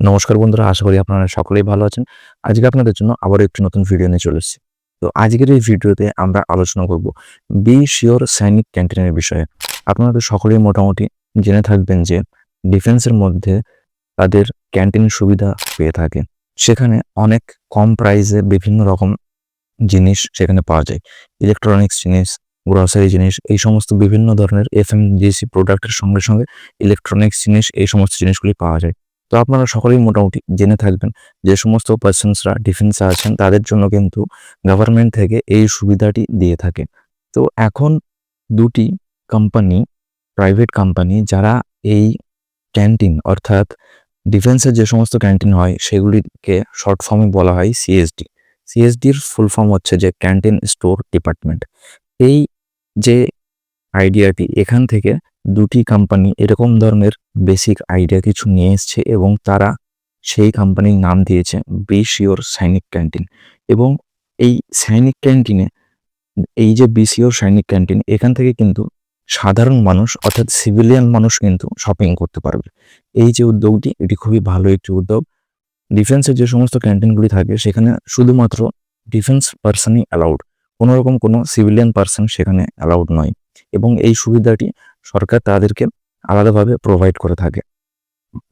নমস্কার বন্ধুরা, আশা করি আপনারা সকলেই ভালো আছেন। আজকে আপনাদের জন্য আবার একটি নতুন ভিডিও নিয়ে চলে এসেছি। তো আজকের এই ভিডিওতে আমরা আলোচনা করব বি শিওর সৈনিক ক্যান্টিনের বিষয়ে। আপনারা তো সকলেই মোটামুটি জেনে থাকবেন যে ডিফেন্সের মধ্যে তাদের ক্যান্টিন সুবিধা পেয়ে থাকে। সেখানে অনেক কম প্রাইসে বিভিন্ন রকম জিনিস সেখানে পাওয়া যায়। ইলেকট্রনিক্স জিনিস গ্রসারি জিনিস, এই সমস্ত বিভিন্ন ধরনের এফ এফএমজিসি প্রোডাক্টের সঙ্গে সঙ্গে ইলেকট্রনিক্স জিনিস, এই সমস্ত জিনিসগুলি পাওয়া যায়। তো আপনারা সকলেই মোটামুটি জেনে থাকবেন যে সমস্ত পার্সনসরা ডিফেন্সে আছেন, তাদের জন্য কিন্তু গভর্নমেন্ট থেকে এই সুবিধাটি দিয়ে থাকে। তো এখন দুটি কোম্পানি প্রাইভেট কোম্পানি যারা এই ক্যান্টিন অর্থাৎ ডিফেন্সের যে সমস্ত ক্যান্টিন হয়, সেগুলিকে শর্ট ফর্মে বলা হয় সিএসডি সিএসডির ফুল ফর্ম হচ্ছে যে ক্যান্টিন স্টোর ডিপার্টমেন্ট এই যে আইডিয়াটি এখান থেকে দুটি কোম্পানি এরকম ধরনের বেসিক আইডিয়া কিছু নিয়ে এসছে এবং তারা সেই কোম্পানির নাম দিয়েছে বি শিওর সৈনিক ক্যান্টিন এবং এই সৈনিক ক্যান্টিনে এই যে বিসিওর সৈনিক ক্যান্টিন এখান থেকে কিন্তু সাধারণ মানুষ অর্থাৎ সিভিলিয়ান মানুষ কিন্তু শপিং করতে পারবে। এই যে উদ্যোগটি, এটি খুবই ভালো একটি উদ্যোগ। ডিফেন্সের যে সমস্ত ক্যান্টিনগুলি থাকে, সেখানে শুধুমাত্র ডিফেন্স পার্সনই অ্যালাউড কোনোরকম কোনো সিভিলিয়ান পার্সন সেখানে অ্যালাউড নয়। এবং এই সুবিধাটি সরকার তাদেরকে আলাদাভাবে প্রোভাইড করে থাকে।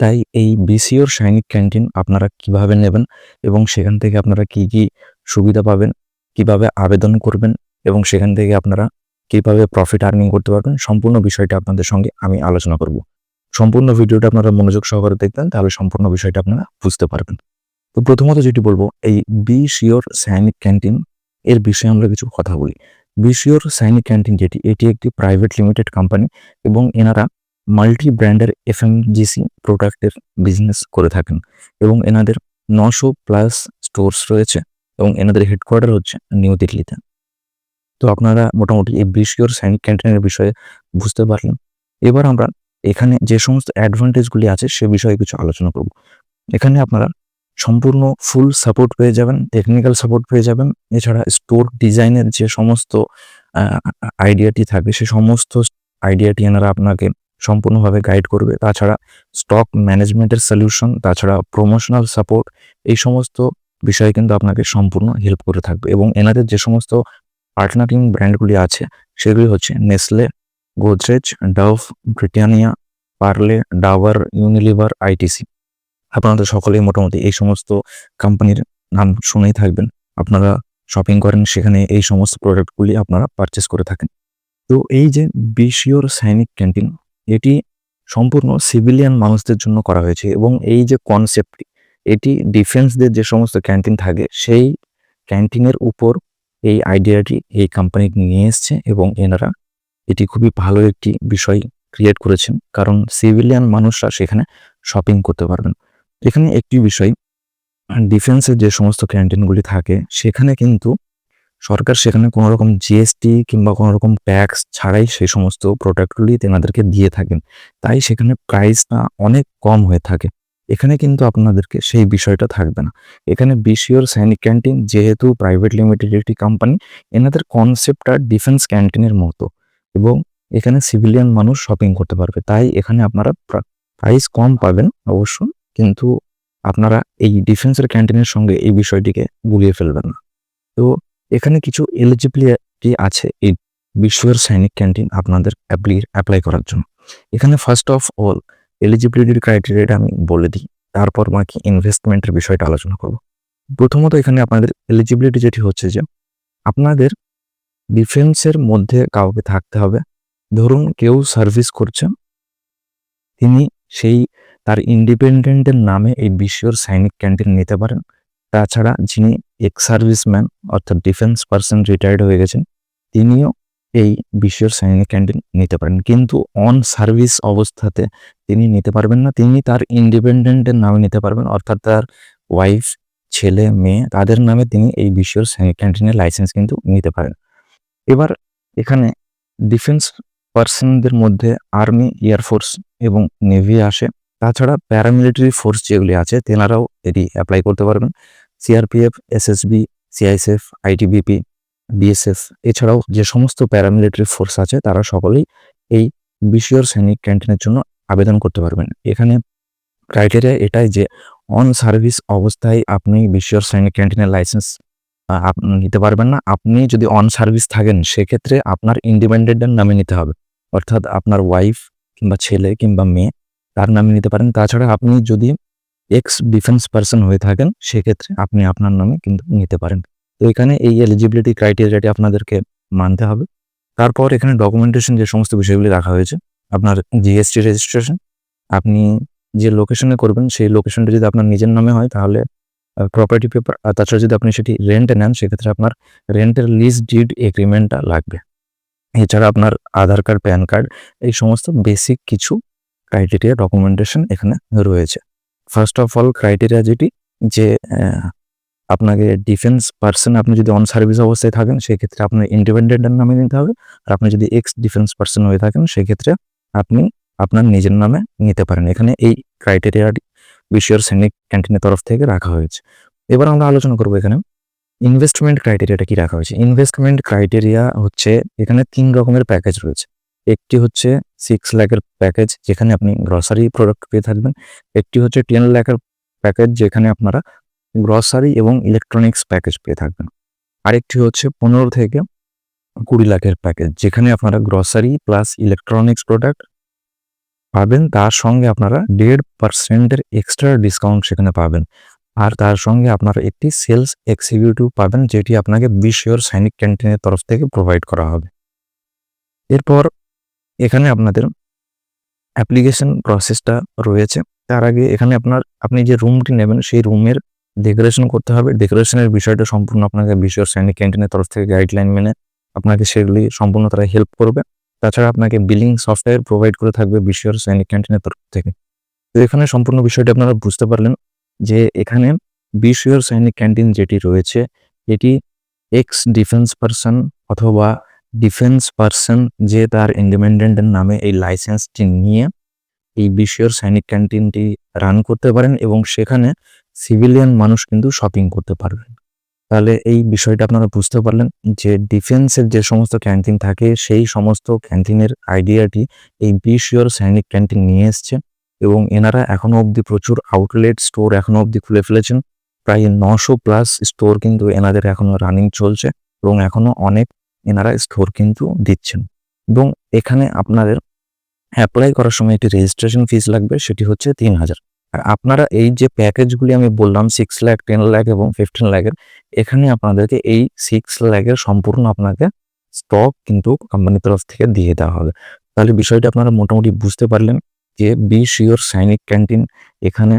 তাই এই বিসিওর সৈনিক ক্যান্টিন আপনারা কীভাবে নেবেন এবং সেখান থেকে আপনারা কি কি সুবিধা পাবেন, কীভাবে আবেদন করবেন এবং সেখান থেকে আপনারা কীভাবে প্রফিট আর্নিং করতে পারবেন, সম্পূর্ণ বিষয়টা আপনাদের সঙ্গে আমি আলোচনা করব। সম্পূর্ণ ভিডিওটা আপনারা মনোযোগ সহকারে দেখবেন, তাহলে সম্পূর্ণ বিষয়টা আপনারা বুঝতে পারবেন। তো প্রথমত যেটি বলব, এই বি শিওর সৈনিক ক্যান্টিন, এর বিষয়ে আমরা কিছু কথা বলি। বিশিওর সাইনি ক্যান্টিন যেটি, এটি একটি প্রাইভেট লিমিটেড কোম্পানি এবং এনারা মাল্টি ব্র্যান্ডের এফএমজিসি প্রোডাক্টের বিজনেস করে থাকেন এবং এনাদের নশো প্লাস স্টোরস রয়েছে এবং এনাদের হেডকোয়ার্টার হচ্ছে নিউ দিল্লিতে তো আপনারা মোটামুটি এই বিশিওর সৈনিক ক্যান্টিনের বিষয়ে বুঝতে পারলেন। এবার আমরা এখানে যে সমস্ত অ্যাডভান্টেজগুলি আছে সে বিষয়ে কিছু আলোচনা করব। এখানে আপনারা সম্পূর্ণ ফুল সাপোর্ট পেয়ে যাবেন টেকনিক্যাল সাপোর্ট পেয়ে যাবেন। এছাড়া স্টোর ডিজাইনের যে সমস্ত আইডিয়াটি থাকে সে সমস্ত আইডিয়াটি এনারা আপনাকে সম্পূর্ণভাবে গাইড করবে। তাছাড়া স্টক ম্যানেজমেন্টের সলিউশন তাছাড়া প্রমোশনাল সাপোর্ট এই সমস্ত বিষয়ে কিন্তু আপনাকে সম্পূর্ণ হেল্প করে থাকবে। এবং এনাদের যে সমস্ত পার্টনারিং ব্র্যান্ডগুলি আছে, সেগুলি হচ্ছে Nestle Godrej Dove Britannia Parle Dabur Unilever ITC আপনারা সকলেই মোটামুটি এই সমস্ত কোম্পানির নাম শুনেই থাকবেন। আপনারা শপিং করেন, সেখানে এই সমস্ত প্রোডাক্টগুলি আপনারা পারচেস করে থাকেন। তো এই যে বিশিওর সৈনিক ক্যান্টিন এটি সম্পূর্ণ সিভিলিয়ান মানুষদের জন্য করা হয়েছে এবং এই যে কনসেপ্টটি এটি ডিফেন্সদের যে সমস্ত ক্যান্টিন থাকে, সেই ক্যান্টিনের উপর এই আইডিয়াটি এই কোম্পানি নিয়ে এসছে এবং এনারা এটি খুবই ভালো একটি বিষয় ক্রিয়েট করেছেন। কারণ সিভিলিয়ান মানুষরা সেখানে শপিং করতে পারবেন। এখানে একটি বিষয় ডিফেন্সের যে সমস্ত ক্যান্টিনগুলি থাকে, সেখানে কিন্তু সরকার সেখানে কোনো রকম জিএসটি কিংবা কোনো রকম ট্যাক্স ছাড়াই সেই সমস্ত প্রোডাক্টগুলি তেনাদেরকে দিয়ে থাকেন। তাই সেখানে প্রাইসটা অনেক কম হয়ে থাকে। এখানে কিন্তু আপনাদেরকে সেই বিষয়টা থাকবে না। এখানে বিশিওর সৈনিক ক্যান্টিন যেহেতু প্রাইভেট লিমিটেড একটি কোম্পানি এনাদের কনসেপ্টটা ডিফেন্স ক্যান্টিনের মতো এবং এখানে সিভিলিয়ান মানুষ শপিং করতে পারবে। তাই এখানে আপনারা প্রাইস কম পাবেন অবশ্য। কিন্তু আপনারা এই ডিফেন্সের ক্যান্টিনের সঙ্গে এই বিষয়টিকে গুলিয়ে ফেলবেন না। তো এখানে কিছু এলিজিবিলিটি আছে এই বিশ্বের সৈনিক ক্যান্টিন আপনাদের অ্যাপ্লাই করার জন্য। এখানে ফার্স্ট অফ অল এলিজিবিলিটির ক্রাইটেরিয়াটা আমি বলে দিই, তারপর বাকি ইনভেস্টমেন্টের বিষয়টা আলোচনা করব। প্রথমত এখানে আপনাদের এলিজিবিলিটি যেটি হচ্ছে যে, আপনাদের ডিফেন্সের মধ্যে কাউকে থাকতে হবে। ধরুন কেউ সার্ভিস করছেন তিনি সেই তার ইন্ডিপেন্ডেন্টের নামে এই বিশ্বর সৈনিক ক্যান্টিন নিতে পারেন। তাছাড়া যিনি এক্স সার্ভিসম্যান, অর্থাৎ ডিফেন্স পার্সন রিটায়ার্ড হয়ে গেছেন, তিনিও এই বিশ্বর সৈনিক ক্যান্টিন নিতে পারেন। কিন্তু অন সার্ভিস অবস্থাতে তিনি নিতে পারবেন না। তিনি তার ইন্ডিপেন্ডেন্টের নামে নিতে পারবেন, অর্থাৎ তার ওয়াইফ, ছেলে, মেয়ে, তাদের নামে তিনি এই বিশ্বর সৈনিক ক্যান্টিনের লাইসেন্স কিন্তু নিতে পারেন। এবার এখানে ডিফেন্স পার্সনদের মধ্যে আর্মি এয়ারফোর্স এবং নেভি আসে। তাছাড়া প্যারামিলিটারি ফোর্স যেগুলি আছে, তেনারাও এটি অ্যাপ্লাই করতে পারবেন। CRPF SSB CISF ITBP BSF এছাড়াও যে সমস্ত প্যারামিলিটারি ফোর্স আছে, তারা সকলেই এই বিশিয়র সৈনিক ক্যান্টিনের জন্য আবেদন করতে পারবেন। এখানে ক্রাইটেরিয়া এটাই যে অন সার্ভিস অবস্থায় আপনি বিশ্বর সৈনিক ক্যান্টিনের লাইসেন্স নিতে পারবেন না। আপনি যদি অন সার্ভিস থাকেন, সেক্ষেত্রে আপনার ইন্ডিপেন্ডেন্টের নামে নিতে হবে। অর্থাৎ আপনার ওয়াইফ কিংবা ছেলে কিংবা মেয়ে তার নামে নিতে পারেন। তাছাড়া আপনি যদি এক্স ডিফেন্স পার্সন হয়ে থাকেন, সেক্ষেত্রে আপনি আপনার নামে কিন্তু নিতে পারেন। তো এখানে এই এলিজিবিলিটি ক্রাইটেরিয়াটি আপনাদেরকে মানতে হবে। তারপর এখানে ডকুমেন্টেশন যে সমস্ত বিষয়গুলি রাখা হয়েছে, আপনার জিএসটি রেজিস্ট্রেশন আপনি যে লোকেশনে করবেন, সেই লোকেশনটা যদি আপনার নিজের নামে হয়, তাহলে প্রপার্টি পেপার তাছাড়া যদি আপনি সেটি রেন্টে নেন, সেক্ষেত্রে আপনার রেন্টের লিজ ডিড এগ্রিমেন্টটা লাগবে। এছাড়া আপনার আধার কার্ড প্যান কার্ড এই সমস্ত বেসিক কিছু ক্রাইটেরিয়া ডকুমেন্টেশন এখানে রয়েছে। ফার্স্ট অফ অল ক্রাইটেরিয়া যেটি, যে আপনাকে ডিফেন্স পার্সন আপনি যদি অন সার্ভিস অবস্থায় থাকেন, সেক্ষেত্রে আপনার ইন্ডিপেন্ডেন্টের নামে নিতে হবে। আর আপনি যদি এক্স ডিফেন্স পার্সন হয়ে থাকেন, সেক্ষেত্রে আপনি আপনার নিজের নামে নিতে পারেন। এখানে এই ক্রাইটেরিয়াটি বিশ্বের সৈনিক ক্যান্টিনের তরফ থেকে রাখা হয়েছে। এবার আমরা আলোচনা করব এখানে ইনভেস্টমেন্ট ক্রাইটেরিয়াটা কি রাখা হয়েছে। ইনভেস্টমেন্ট ক্রাইটেরিয়া হচ্ছে, এখানে তিন রকমের প্যাকেজ রয়েছে। একটি হচ্ছে সিক্স লাখের প্যাকেজ যেখানে আপনি গ্রসারি প্রোডাক্ট পেয়ে থাকবেন। একটি হচ্ছে টেন লাখের প্যাকেজ যেখানে আপনারা গ্রসারি এবং ইলেকট্রনিক্স প্যাকেজ পেয়ে থাকবেন। আরেকটি হচ্ছে পনেরো থেকে কুড়ি লাখের প্যাকেজ যেখানে আপনারা গ্রসারি প্লাস ইলেকট্রনিক্স প্রোডাক্ট পাবেন। তার সঙ্গে আপনারা দেড় পার্সেন্টের এক্সট্রা ডিসকাউন্ট সেখানে পাবেন। আর তার সঙ্গে আপনারা একটি সেলস এক্সিকিউটিভ পাবেন, যেটি আপনাকে বিশ বিশ্বর সৈনিক ক্যান্টিনের তরফ থেকে প্রোভাইড করা হবে। এরপর এখানে আপনাদের অ্যাপ্লিকেশন প্রসেসটা রয়েছে। তার আগে এখানে আপনার, আপনি যে রুমটি নেবেন, সেই রুমের ডেকোরেশন করতে হবে। ডেকোরেশনের বিষয়টা সম্পূর্ণ আপনাকে বিশ্বর সৈনিক ক্যান্টিনের তরফ থেকে গাইডলাইন মেনে আপনাকে সেগুলি সম্পূর্ণ তারা হেল্প করবে। তাছাড়া আপনাকে বিলিং সফটওয়্যার প্রোভাইড করে থাকবে বিশ্বর সৈনিক ক্যান্টিনের তরফ থেকে। তো এখানে সম্পূর্ণ বিষয়টি আপনারা বুঝতে পারলেন যে এখানে বিশ্বর সৈনিক ক্যান্টিন যেটি রয়েছে, এটি এক্স ডিফেন্স পার্সন অথবা ডিফেন্স পার্সন যে তার ইন্ডিপেন্ডেন্টের নামে এই লাইসেন্সটি নিয়ে এই বিশ্বর সৈনিক ক্যান্টিনটি রান করতে পারেন এবং সেখানে সিভিলিয়ান মানুষ কিন্তু শপিং করতে পারবেন। তাহলে এই বিষয়টা আপনারা বুঝতে পারলেন যে ডিফেন্সের যে সমস্ত ক্যান্টিন থাকে, সেই সমস্ত ক্যান্টিনের আইডিয়াটি এই বিশ্বর সৈনিক ক্যান্টিন নিয়ে এসছে এবং এনারা এখনও অবধি প্রচুর আউটলেট স্টোর এখনও অবধি খুলে ফেলেছেন। প্রায় নশো প্লাস স্টোর কিন্তু এনাদের এখনও রানিং চলছে এবং এখনও অনেক এনারা স্টোর কিন্তু দিচ্ছেন। এবং এখানে আপনাদের অ্যাপ্লাই করার সময় একটি রেজিস্ট্রেশন ফিস লাগবে, সেটি হচ্ছে তিন হাজার। আর আপনারা এই যে প্যাকেজগুলি আমি বললাম সিক্স লাখ টেন লাখ এবং ফিফটিন লাখের এখানে আপনাদেরকে এই সিক্স লাখের সম্পূর্ণ আপনাকে স্টক কিন্তু কোম্পানির তরফ থেকে দিয়ে দেওয়া হবে। তাহলে বিষয়টা আপনারা মোটামুটি বুঝতে পারলেন যে বি শিওর সৈনিক ক্যান্টিন এখানে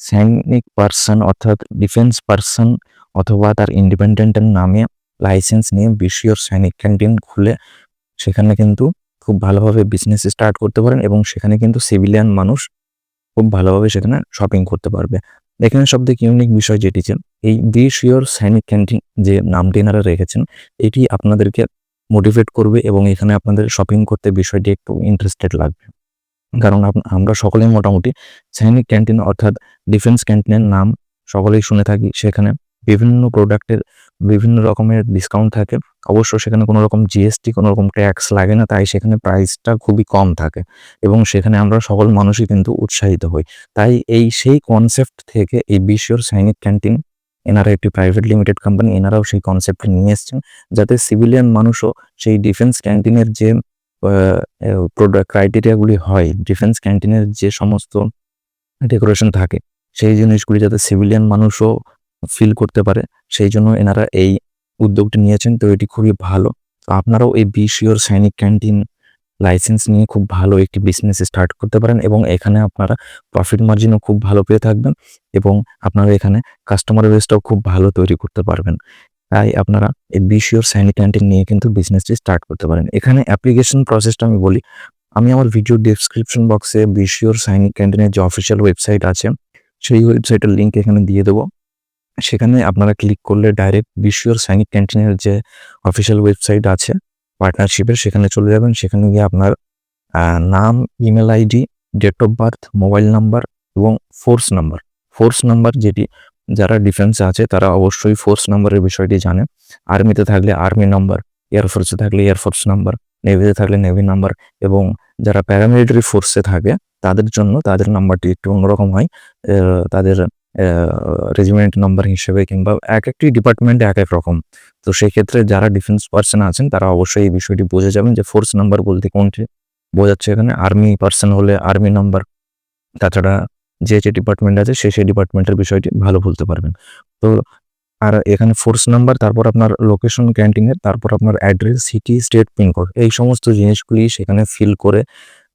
সৈনিক পার্সন অর্থাৎ ডিফেন্স পার্সন অথবা তার ইন্ডিপেন্ডেন্টের নামে লাইসেন্স নিয়ে বিশিওর সৈনিক ক্যান্টিন খুলে সেখানে কিন্তু খুব ভালোভাবে বিজনেস স্টার্ট করতে পারেন এবং সেখানে কিন্তু সিভিলিয়ান মানুষ খুব ভালোভাবে সেখানে শপিং করতে পারবে। এখানে সব থেকে ইউনিক বিষয় যেটি যে, এই বি শিওর সৈনিক ক্যান্টিন যে নামটি এনারা রেখেছেন, এটি আপনাদেরকে মোটিভেট করবে এবং এখানে আপনাদের শপিং করতে বিষয়টি একটু ইন্টারেস্টেড লাগবে। কারণ আমরা সকলেই মোটামুটি সৈনিক ক্যান্টিন অর্থাৎ ডিফেন্স ক্যান্টিনের নাম সকলেই শুনে থাকি সেখানে। বিভিন্ন প্রোডাক্টের বিভিন্ন রকমের ডিসকাউন্ট থাকে। অবশ্য সেখানে কোনো রকম জিএসটি কোনো রকম ট্যাক্স লাগে না, তাই সেখানে প্রাইসটা খুবই কম থাকে এবং সেখানে আমরা সকল মানুষই কিন্তু উৎসাহিত হই। তাই এই সেই কনসেপ্ট থেকে এই বিশ্বর সৈনিক ক্যান্টিন এনারা একটি প্রাইভেট লিমিটেড কোম্পানি এনারাও সেই কনসেপ্টে নিয়ে এসছেন, যাতে সিভিলিয়ান মানুষও সেই ডিফেন্স ক্যান্টিনের যে প্রোডাক্ট ক্রাইটেরিয়াগুলি হয় ডিফেন্স ক্যান্টিনের যে সমস্ত ডেকোরেশন থাকে, সেই জিনিসগুলি যাতে সিভিলিয়ান মানুষও ফিল করতে পারে, সেই জন্য এনারা এই উদ্যোগটি নিয়েছেন। তো এটি খুবই ভালো। তো আপনারাও এই বি বিশিওর সৈনিক ক্যান্টিন লাইসেন্স নিয়ে খুব ভালো একটি বিজনেস স্টার্ট করতে পারেন এবং এখানে আপনারা প্রফিট মার্জিনও খুব ভালো পেয়ে থাকবেন এবং আপনারা এখানে কাস্টমার বেসটাও খুব ভালো তৈরি করতে পারবেন। তাই আপনারা এই বিশিওর সৈনিক ক্যান্টিন নিয়ে কিন্তু বিজনেসটি স্টার্ট করতে পারেন। এখানে অ্যাপ্লিকেশন প্রসেসটা আমি বলি, আমি আমার ভিডিও ডিসক্রিপশন বক্সে বিশিওর সাইনিক ক্যান্টিনের যে অফিসিয়াল ওয়েবসাইট আছে, সেই ওয়েবসাইটের লিঙ্ক এখানে দিয়ে দেবো। সেখানে আপনারা ক্লিক করলে ডাইরেক্ট বিশ্বর সৈনিক ক্যান্টিনের যে অফিসিয়াল ওয়েবসাইট আছে পার্টনারশিপের সেখানে চলে যাবেন। সেখানে গিয়ে আপনার নাম email ID date of birth mobile number এবং ফোর্স নাম্বার ফোর্স নাম্বার যেটি যারা ডিফেন্সে আছে, তারা অবশ্যই ফোর্স নাম্বারের বিষয়টি জানে। আর্মিতে থাকলে আর্মি নাম্বার এয়ারফোর্সে থাকলে এয়ারফোর্স নাম্বার নেভিতে থাকলে নেভি নাম্বার এবং যারা প্যারামিলিটারি ফোর্সে থাকে, তাদের জন্য তাদের নাম্বারটি একটু অন্যরকম হয়। তাদের রেজিমেন্ট নাম্বার হিসেবে কিংবা এক একটি ডিপার্টমেন্টে এক এক রকম। তো সেই ক্ষেত্রে যারা ডিফেন্স পার্সন আছেন, তারা অবশ্যই এই বিষয়টি বুঝে যাবেন যে ফোর্স নাম্বার বলতে কোনটি। বোঝাচ্ছে এখানে আর্মি পার্সন হলে আর্মি নাম্বার তাছাড়া যে যে ডিপার্টমেন্ট আছে, সে সেই ডিপার্টমেন্টের বিষয়টি ভালো বলতে পারবেন। তো আর এখানে ফোর্স নাম্বার তারপর আপনার লোকেশন ক্যান্টিনের তারপর আপনার অ্যাড্রেস সিটি স্টেট পিনকোড এই সমস্ত জিনিসগুলি সেখানে ফিল করে,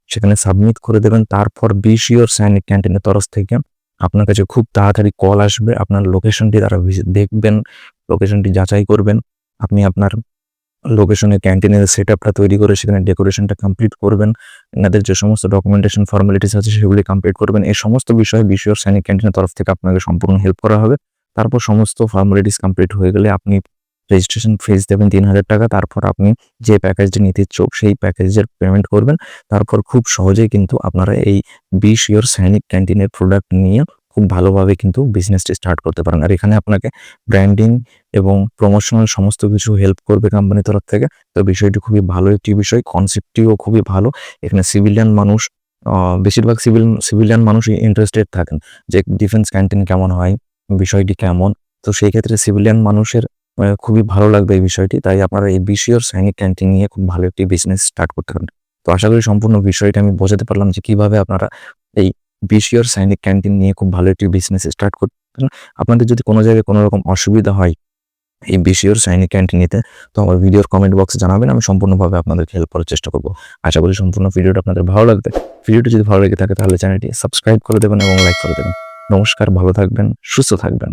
সেখানে সাবমিট করে দেবেন। তারপর বিশিওর সাইনিক ক্যান্টিনের তরফ থেকে আপনার কাছে খুব তাড়াতাড়ি কল আসবে, আপনার লোকেশনটি তারা দেখবেন লোকেশনটি যাচাই করবেন, আপনি আপনার লোকেশনে ক্যান্টিনের সেট আপটা তৈরি করে সেখানে ডেকোরেশনটা কমপ্লিট করবেন এনাদের যে সমস্ত ডকুমেন্টেশন ফর্মালিটিস আছে সেগুলি কমপ্লিট করবেন, এই সমস্ত বিষয়ে বিশ্বর সাইনিক ক্যান্টিনের তরফ থেকে আপনাকে সম্পূর্ণ হেল্প করা হবে। তারপর সমস্ত ফর্মালিটিস কমপ্লিট হয়ে গেলে আপনি রেজিস্ট্রেশন ফিজ দেবেন তিন হাজার টাকা। তারপর আপনি যে প্যাকেজটি নিতে চোখ সেই প্যাকেজের পেমেন্ট করবেন। তারপর খুব সহজেই কিন্তু আপনারা এই বিশ ইয়র সাইনিক ক্যান্টিনের প্রোডাক্ট নিয়ে খুব ভালোভাবে কিন্তু বিজনেসটি স্টার্ট করতে পারেন। আর এখানে আপনাকে ব্র্যান্ডিং এবং প্রমোশনাল সমস্ত কিছু হেল্প করবে কোম্পানির তরফ থেকে। তো বিষয়টি খুবই ভালো একটি বিষয়। কনসেপ্টটিও খুবই ভালো। এখানে সিভিলিয়ান মানুষ বেশিরভাগ সিভিল সিভিলিয়ান মানুষই ইন্টারেস্টেড থাকেন যে ডিফেন্স ক্যান্টিন কেমন হয়, বিষয়টি কেমন। তো সেই ক্ষেত্রে সিভিলিয়ান মানুষের খুবই ভালো লাগবে এই বিষয়টি। তাই আপনারা এই বিশিওর সৈনিক ক্যান্টিন নিয়ে খুব ভালো একটি বিজনেস স্টার্ট করতে পারেন তো আশা করি সম্পূর্ণ বিষয়টা আমি বোঝাতে পারলাম যে কীভাবে আপনারা এই বিশিওর সৈনিক ক্যান্টিন নিয়ে খুব ভালো একটি বিজনেস স্টার্ট করতে পারেন আপনাদের যদি কোনো জায়গায় কোনো রকম অসুবিধা হয় এই সৈনিক ক্যান্টিন নিতে, তো আমার ভিডিওর কমেন্ট বক্সে জানাবেন, আমি সম্পূর্ণভাবে আপনাদেরকে হেল্প করার চেষ্টা করব। আশা করি সম্পূর্ণ ভিডিওটা আপনাদের ভালো লাগবে। ভিডিওটি যদি ভালো লেগে থাকে তাহলে চ্যানেলটি সাবস্ক্রাইব করে দেবেন এবং লাইক করে দেবেন। নমস্কার, ভালো থাকবেন, সুস্থ থাকবেন।